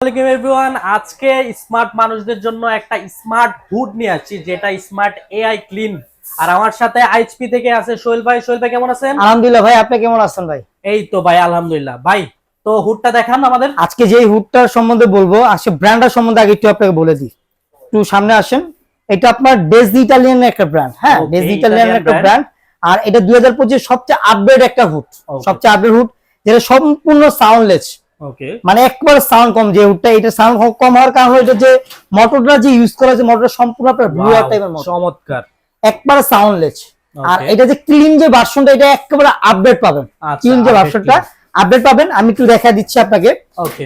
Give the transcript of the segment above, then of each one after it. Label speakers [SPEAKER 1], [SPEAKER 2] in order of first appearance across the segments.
[SPEAKER 1] আসসালামাইকুম এভরিওয়ান। আজকে স্মার্ট মানুষদের জন্য একটা স্মার্ট হুড নিয়ে আসছি যেটা স্মার্ট এআই ক্লিন। আর আমার সাথে আইচপি থেকে আছে সোহেল ভাই। সোহেল ভাই কেমন আছেন?
[SPEAKER 2] আলহামদুলিল্লাহ ভাই আপনি কেমন আছেন ভাই?
[SPEAKER 1] এই তো ভাই আলহামদুলিল্লাহ। ভাই তো হুডটা দেখান আমাদের।
[SPEAKER 2] আজকে যে হুডটার সম্বন্ধে বলব আজকে ব্র্যান্ডটার সম্বন্ধে আগে একটু আপনাকে বলে দিই। একটু সামনে আসেন। এটা আপনার ডেজ ইটালিয়ান একটা ব্র্যান্ড হ্যাঁ? ডেজ ইটালিয়ান একটা ব্র্যান্ড আর এটা দুই হাজার পঁচিশ সবচেয়ে আপডেট একটা হুড সবচেয়ে আপডেট হুড যেটা সম্পূর্ণ সাউন্ডলেস
[SPEAKER 1] ওকে
[SPEAKER 2] মানে একবার সাউন্ড কম যে হুডটা এটা সাউন্ড কম হওয়ার কারণ হলো যে মোটরটা যে ইউজ করা হয়েছে মোটরটা সম্পূর্ণ আপনার ব্লু টাইপের মোটর
[SPEAKER 1] চমৎকার।
[SPEAKER 2] একবার সাউন্ডলেস আর এটা যে ক্লিন যে ভার্সনটা এটা একেবারে আপডেট পাবেন।
[SPEAKER 1] আচ্ছা,
[SPEAKER 2] ক্লিন যে
[SPEAKER 1] update
[SPEAKER 2] ভার্সনটা আপডেট পাবেন। আমি একটু দেখা দিচ্ছি আপনাকে।
[SPEAKER 1] ওকে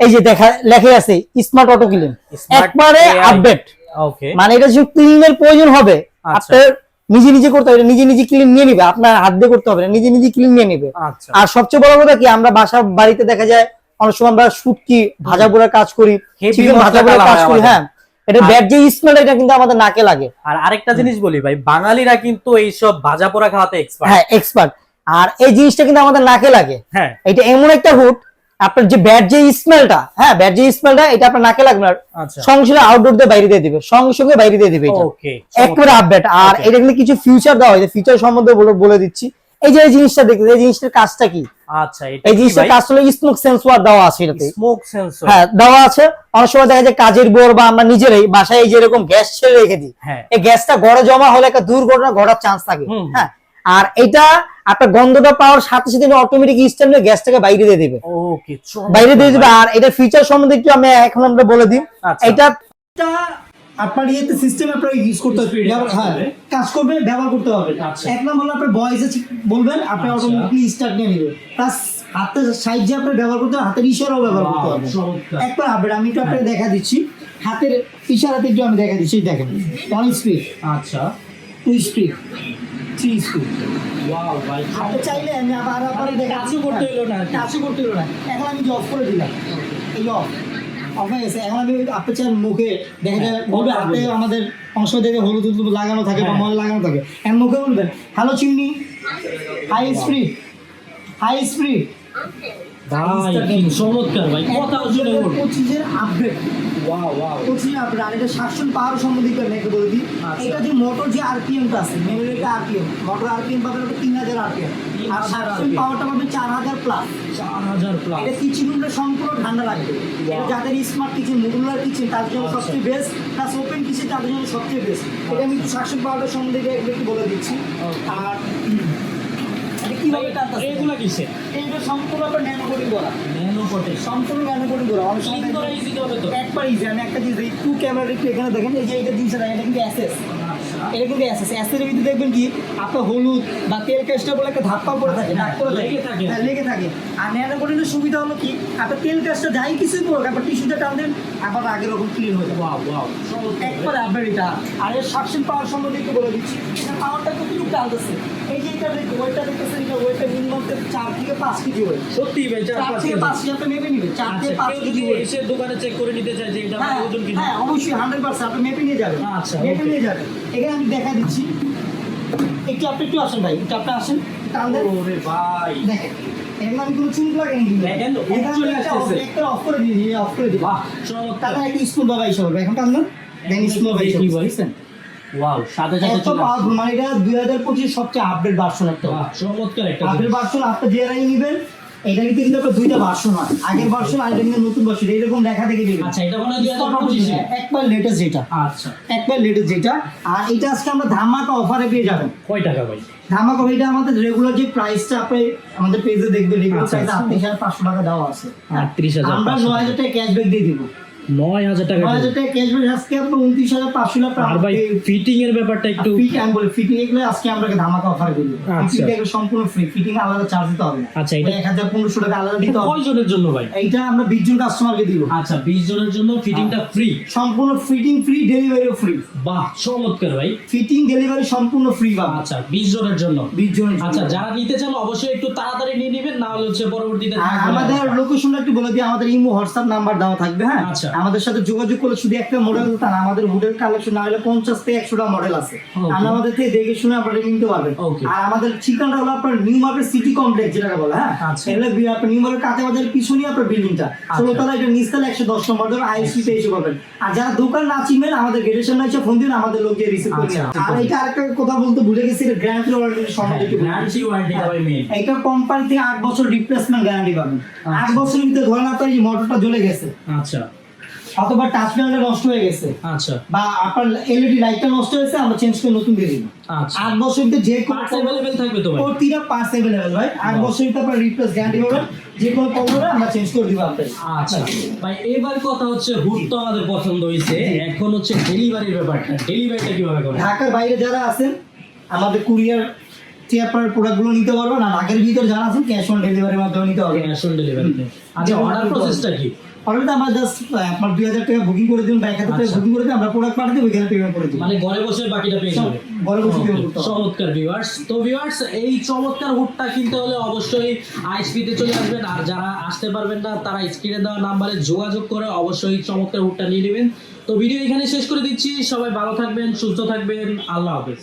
[SPEAKER 2] এই যে দেখা লেখা আছে স্মার্ট অটো ক্লিন একবারে আপডেট
[SPEAKER 1] ওকে
[SPEAKER 2] মানে এটা যে ক্লিনের প্রয়োজন হবে
[SPEAKER 1] আচ্ছা।
[SPEAKER 2] আপনার নিজে নিজে করতে হবে নিজে নিজে ক্লিন নিয়ে নিবে আপনার হাত দিয়ে করতে হবে না, নিজে নিজে ক্লিন নিয়ে নিবে।
[SPEAKER 1] আচ্ছা।
[SPEAKER 2] আর সবচেয়ে বড় কথা কি আমরা বাসা বাড়িতে দেখা যায় অনেক সময় আমরা শুটকি ভাজা পোড়ার কাজ করি চিকেন ভাজা পোড়ার কাজ করি হ্যাঁ। এটা
[SPEAKER 1] আর-
[SPEAKER 2] যে স্মেল এটা কিন্তু আমাদের নাকে লাগে।
[SPEAKER 1] আর আরেকটা জিনিস বলি ভাই বাঙালিরা কিন্তু এইসব ভাজা পোড়া খাওয়াতে এক্সপার্ট
[SPEAKER 2] হ্যাঁ এক্সপার্ট আর এই জিনিসটা কিন্তু আমাদের নাকে লাগে।
[SPEAKER 1] হ্যাঁ।
[SPEAKER 2] এটা এমন একটা হুড আপনার যে ব্যাট যে স্মেলটা হ্যাঁ ব্যাট যে স্মেলটা এটা আপনার নাকে লাগবে না। সঙ্গে সঙ্গে আউটডোর দিয়ে বাইরে দিয়ে দিবে সঙ্গে সঙ্গে বাইরে দিয়ে দিবে এটা। একেবারে আপডেট আর এটা কিন্তু কিছু ফিউচার দেওয়া হয়েছে ফিউচার সম্বন্ধে বলে দিচ্ছি। এই যে এই জিনিসটা দেখতে এই জিনিসটার কাজটা কি?
[SPEAKER 1] আচ্ছা
[SPEAKER 2] এই জিনিসটার কাজ হলো স্মোক সেন্সর দেওয়া আছে এটাতে।
[SPEAKER 1] স্মোক সেন্সর
[SPEAKER 2] হ্যাঁ দেওয়া আছে। অনেক সময় দেখা যায় কাজের বোর বা আমরা নিজেরাই বাসায় এই যে এরকম গ্যাস ছেড়ে রেখে দিই।
[SPEAKER 1] হ্যাঁ।
[SPEAKER 2] এই গ্যাসটা গড়ে জমা হলে একটা দুর্ঘটনা ঘটার চান্স থাকে। হ্যাঁ আর এটা আপনার গন্ধটা পাওয়ার সাথে সাথে অটোমেটিক স্ট্যান্ডে গ্যাসটাকে বাইরে দিয়ে দিবে।
[SPEAKER 1] ওকে
[SPEAKER 2] বাইরে দিয়ে দিবে আর এটা ফিচার সম্বন্ধে একটু আমি এখন আমরা বলে দিই।
[SPEAKER 1] আচ্ছা।
[SPEAKER 2] এটা আপনার ইয়েতে সিস্টেম আপনার ইউজ করতে হবে। ব্যবহার- হ্যাঁ কাজ করবে ব্যবহার করতে হবে।
[SPEAKER 1] আচ্ছা।
[SPEAKER 2] এক নাম্বার হলো আপনার ভয়েসে বলবেন আপনি
[SPEAKER 1] আচ্ছা।
[SPEAKER 2] অটোমেটিকলি স্টার্ট নিয়ে নেবে প্লাস হাতের সাইজ যে আপনার ব্যবহার করতে হবে হাতের ইশারাও ব্যবহার করতে হবে। একবার আপডেট আমি একটু আপনাকে দেখা দিচ্ছি। হাতের ইশারাতে একটু আমি দেখা দিচ্ছি দেখেন। ওয়ান স্পিড
[SPEAKER 1] আচ্ছা।
[SPEAKER 2] টু স্পিড থ্রি করতে
[SPEAKER 1] ওয়াও ভাই।
[SPEAKER 2] আপনি চাইলে আমি আবার আবার দেখা
[SPEAKER 1] কাজও করতে হলো না
[SPEAKER 2] কাজও করতে হলো না। এখন আমি জব করে দিলাম। এই অফ অফ হয়ে গেছে। এখন আমি আপনি মুখে দেখা যায় বলবে হাতে আমাদের অংশ থেকে হলুদ হলুদ লাগানো থাকে বা
[SPEAKER 1] হ্যাঁ।
[SPEAKER 2] মল লাগানো থাকে। এখন মুখে বলবেন hello chimney. High speed high speed
[SPEAKER 1] ভাই কি চমৎকার ভাই কথা শুনে
[SPEAKER 2] পঁচিশের আপডেট
[SPEAKER 1] ওয়াও ওয়াও
[SPEAKER 2] পঁচিশের আপডেট আর এটা শাসন পাওয়ার সম্বন্ধে একটু বলে দিই।
[SPEAKER 1] আচ্ছা।
[SPEAKER 2] এটা যে মোটর যে আরপিএমটা আছে মেমোরিটা আরপিএম মোটর আরপিএম পাবেন ওটা তিন হাজার আরপিএম আর
[SPEAKER 1] 3000
[SPEAKER 2] পাওয়ারটা পাবেন চার হাজার প্লাস
[SPEAKER 1] চার হাজার প্লাস
[SPEAKER 2] এটা কিচেন রুমটা সম্পূর্ণ ঠান্ডা এটা যাদের স্মার্ট কিচেন মডুলার কিচেন তাদের জন্য
[SPEAKER 1] আচ্ছা।
[SPEAKER 2] সবচেয়ে বেস্ট প্লাস ওপেন কিচেন তাদের জন্য সবচেয়ে বেস্ট এটা আমি একটু শাসন পাউডার সম্বন্ধে একটু বলে দিচ্ছি। আর কীভাবে টানতেছে
[SPEAKER 1] এগুলা কিসে?
[SPEAKER 2] এটা সম্পূর্ণ আপনার ন্যানো কোডিং করা।
[SPEAKER 1] ন্যানো কোটে
[SPEAKER 2] সম্পূর্ণ ন্যানো কোডিং করা। অনেক সময়
[SPEAKER 1] করা ইজি হবে তো।
[SPEAKER 2] একবার ইজি আমি একটা জিনিস একটু ক্যামেরা একটু এখানে দেখেন। এই যে এটা জিনিসটা দেখেন এটা কিন্তু অ্যাসেস এটা কিন্তু অ্যাসেস অ্যাসেসের ভিতরে দেখবেন কি আপনার হলুদ বা তেল কাজটা বলে একটা ধাপ্পা পড়ে থাকে দাগ পড়ে
[SPEAKER 1] লেগে থাকে।
[SPEAKER 2] হ্যাঁ, লেগে থাকে। আর ন্যানো কোডিংয়ের সুবিধা হলো কি আপনার তেল কাজটা যাই কিছুই পড়ুক আপনার টিস্যুটা টান দেন আবার আগের রকম ক্লিন হয়ে যাবে। একবার আপনার এটা। আর এর সাকশন পাওয়ার সম্বন্ধে একটু বলে দিচ্ছি। পাওয়ারটা কতটুকু টানতেছে এই যে এটা ওয়েটটা দেখতেছেন এটা ওয়েটটা মিনিমাম চার থেকে পাঁচ কেজি ওয়েট
[SPEAKER 1] সত্যি ভাই চার
[SPEAKER 2] চার থেকে পাঁচ কেজি আপনি মেপে নেবেন চার থেকে পাঁচ কেজি
[SPEAKER 1] এসে দোকানে চেক করে নিতে চায় যে এটা ওজন কিনা?
[SPEAKER 2] হ্যাঁ অবশ্যই হান্ড্রেড পার্সেন্ট আপনি মেপে নিয়ে যাবেন।
[SPEAKER 1] আচ্ছা,
[SPEAKER 2] মেপে নিয়ে যাবেন। এখানে আমি দেখা দিচ্ছি। একটু আপনি একটু আসেন ভাই একটু আপনি আসেন।
[SPEAKER 1] ওরে ভাই।
[SPEAKER 2] দেখেন এখানে আমি কোনো চুল লাগাই নি।
[SPEAKER 1] দেখেন তো, চলে।
[SPEAKER 2] একটা অফ করে দিই অফ করে দিই।
[SPEAKER 1] বাহ চমৎকার।
[SPEAKER 2] তাহলে স্কুল বাবা হিসাবে এখন টান দেন দেন স্কুল বাবা হিসাবে
[SPEAKER 1] দেখি ভাই।
[SPEAKER 2] বুঝছেন
[SPEAKER 1] ওয়াও সাথে সাথে চলে আসছে।
[SPEAKER 2] মানে এটা দুই হাজার পঁচিশ সবচেয়ে আপডেট ভার্সন একটা
[SPEAKER 1] চমৎকার একটা
[SPEAKER 2] আপডেট ভার্সন আপনি যে রাই নেবেন এটা কিন্তু কিন্তু দুইটা ভার্সন হয়। আগের ভার্সন আর এটা কিন্তু নতুন ভার্সন এরকম লেখা দেখে দিবেন
[SPEAKER 1] আচ্ছা এটা মনে হয় দুই হাজার
[SPEAKER 2] একবার লেটেস্ট যেটা।
[SPEAKER 1] আচ্ছা।
[SPEAKER 2] একবার লেটেস্ট যেটা। আর এটা আজকে আমরা ধামাকা অফারে পেয়ে যাবেন।
[SPEAKER 1] কয় টাকা ভাই?
[SPEAKER 2] ধামাকা এটা আমাদের রেগুলার যে প্রাইসটা আপনি আমাদের পেজে দেখবেন রেগুলার প্রাইস
[SPEAKER 1] আচ্ছা।
[SPEAKER 2] আটত্রিশ হাজার পাঁচশো টাকা দেওয়া আছে।
[SPEAKER 1] আটত্রিশ হাজার
[SPEAKER 2] আমরা
[SPEAKER 1] পাঁচশো
[SPEAKER 2] নয় হাজার টাকা। ক্যাশব্যাক দিয়ে দিব।
[SPEAKER 1] নয় হাজার টাকা
[SPEAKER 2] নয় হাজার টাকা আজকে আপনার উনত্রিশ হাজার পাঁচশো টাকা
[SPEAKER 1] আর ভাই ফিটিং এর ব্যাপারটা একটু
[SPEAKER 2] ফিট আমি বলি ফিটিং এগুলো আজকে আমরা ধামাকা অফারে দিব।
[SPEAKER 1] আচ্ছা।
[SPEAKER 2] ফিটিং এগুলো সম্পূর্ণ ফ্রি ফিটিং আলাদা চার্জ দিতে হবে
[SPEAKER 1] আচ্ছা, এটা-
[SPEAKER 2] এক হাজার পনেরোশো টাকা আলাদা দিতে হবে।
[SPEAKER 1] জন্য ভাই?
[SPEAKER 2] এইটা আমরা বিশ জন কাস্টমারকে দিব।
[SPEAKER 1] আচ্ছা বিশ জনের জন্য ফিটিংটা ফ্রি
[SPEAKER 2] সম্পূর্ণ ফিটিং ফ্রি ডেলিভারিও ফ্রি
[SPEAKER 1] বাহ চমৎকার ভাই।
[SPEAKER 2] ফিটিং ডেলিভারি সম্পূর্ণ ফ্রি পাবেন
[SPEAKER 1] আচ্ছা বিশ জনের জন্য।
[SPEAKER 2] বিশ জনের
[SPEAKER 1] আচ্ছা যারা নিতে চান অবশ্যই একটু তাড়াতাড়ি নিয়ে নেবেন না হলে হচ্ছে পরবর্তীতে।
[SPEAKER 2] আমাদের লোকেশনটা একটু বলে দিই আমাদের ইমো হোয়াটসঅ্যাপ নাম্বার দেওয়া থাকবে হ্যাঁ?
[SPEAKER 1] আচ্ছা।
[SPEAKER 2] আমাদের সাথে যোগাযোগ করলে শুধু একটা মডেল তা না আমাদের হুডের কালেকশন না হলে পঞ্চাশ থেকে একশোটা মডেল আছে. আপনি আমাদের থেকে দেখে শুনে আপনারা নিতে পারবেন। আর আমাদের ঠিকানাটা হলো আপনার নিউ মার্কেট সিটি কমপ্লেক্স যেটাকে বলে হ্যাঁ?
[SPEAKER 1] আচ্ছা।
[SPEAKER 2] এগুলো আপনার নিউ মার্কেট কাঁচা বাজারের পিছনেই আপনার বিল্ডিংটা ষোলো তলা এটা নিচতলা একশো দশ নম্বর ধরে আইএসপি তে এসে পাবেন আর যারা দোকান না চিনবেন আমাদের গেটের সামনে এসে ফোন দিন আমাদের লোক গিয়ে রিসিভ করে
[SPEAKER 1] আচ্ছা,
[SPEAKER 2] আর এটা আরেকটা কথা বলতে ভুলে গেছি এটা গ্যারান্টি ওয়ারেন্টি সম্বন্ধে
[SPEAKER 1] গ্যারান্টি
[SPEAKER 2] এটা কোম্পানি থেকে আট বছর রিপ্লেসমেন্ট গ্যারান্টি পাবেন।
[SPEAKER 1] আচ্ছা।
[SPEAKER 2] আট বছরের ভিতরে ধরেন আপনার এই মোটরটা জ্বলে গেছে।
[SPEAKER 1] আচ্ছা।
[SPEAKER 2] অথবা টাচ প্যানেলটা নষ্ট হয়ে গেছে
[SPEAKER 1] আচ্ছা
[SPEAKER 2] বা আপনার এলইডি লাইটটা নষ্ট হয়েছে আমরা চেঞ্জ করে নতুন দিয়ে দিব
[SPEAKER 1] আচ্ছা
[SPEAKER 2] আট বছর ভিতরে যে কোনো
[SPEAKER 1] পার্টস अवेलेबल থাকবে তো ভাই
[SPEAKER 2] প্রতিটা পার্টস অ্যাভেলেবেল ভাই আট বছর ভিতরে আপনার রিপ্লেস গ্যারান্টি পাবেন যে কোনো প্রবলেম আমরা চেঞ্জ করে দিব আপনাকে
[SPEAKER 1] আচ্ছা ভাই এবার কথা হচ্ছে হুড তো আমাদের পছন্দ হয়েছে এখন হচ্ছে ডেলিভারির ব্যাপারটা ডেলিভারিটা কিভাবে করে
[SPEAKER 2] ঢাকার বাইরে যারা আছেন আমাদের কুরিয়ার প্রোডাক্টগুলো নিতে পারবেন আর ঢাকার ভিতরে যারা আছেন ক্যাশ অন ডেলিভারির মাধ্যমে নিতে পারবেন
[SPEAKER 1] ক্যাশ অন ডেলিভারিতে আচ্ছা অর্ডার প্রসেসটা কি?
[SPEAKER 2] অলরেডি আমরা জাস্ট আপনার দুই হাজার টাকা বুকিং করে দিন বা এক হাজার টাকা
[SPEAKER 1] আচ্ছা।
[SPEAKER 2] বুকিং করে দিন আমরা প্রোডাক্ট পেমেন্ট করে
[SPEAKER 1] মানে ঘরে বসে বাকিটা পেয়ে যাবে
[SPEAKER 2] ঘরে বসে করতে
[SPEAKER 1] চমৎকার ভিউয়ার্স তো ভিউয়ার্স এই চমৎকার হুডটা কিনতে হলে অবশ্যই আইএসপি তে চলে আসবেন আর যারা আসতে পারবেন না তারা স্ক্রিনে দেওয়া নাম্বারে যোগাযোগ করে অবশ্যই চমৎকার হুডটা নিয়ে নেবেন। তো ভিডিও এখানে শেষ করে দিচ্ছি। সবাই ভালো থাকবেন সুস্থ থাকবেন। আল্লাহ হাফেজ।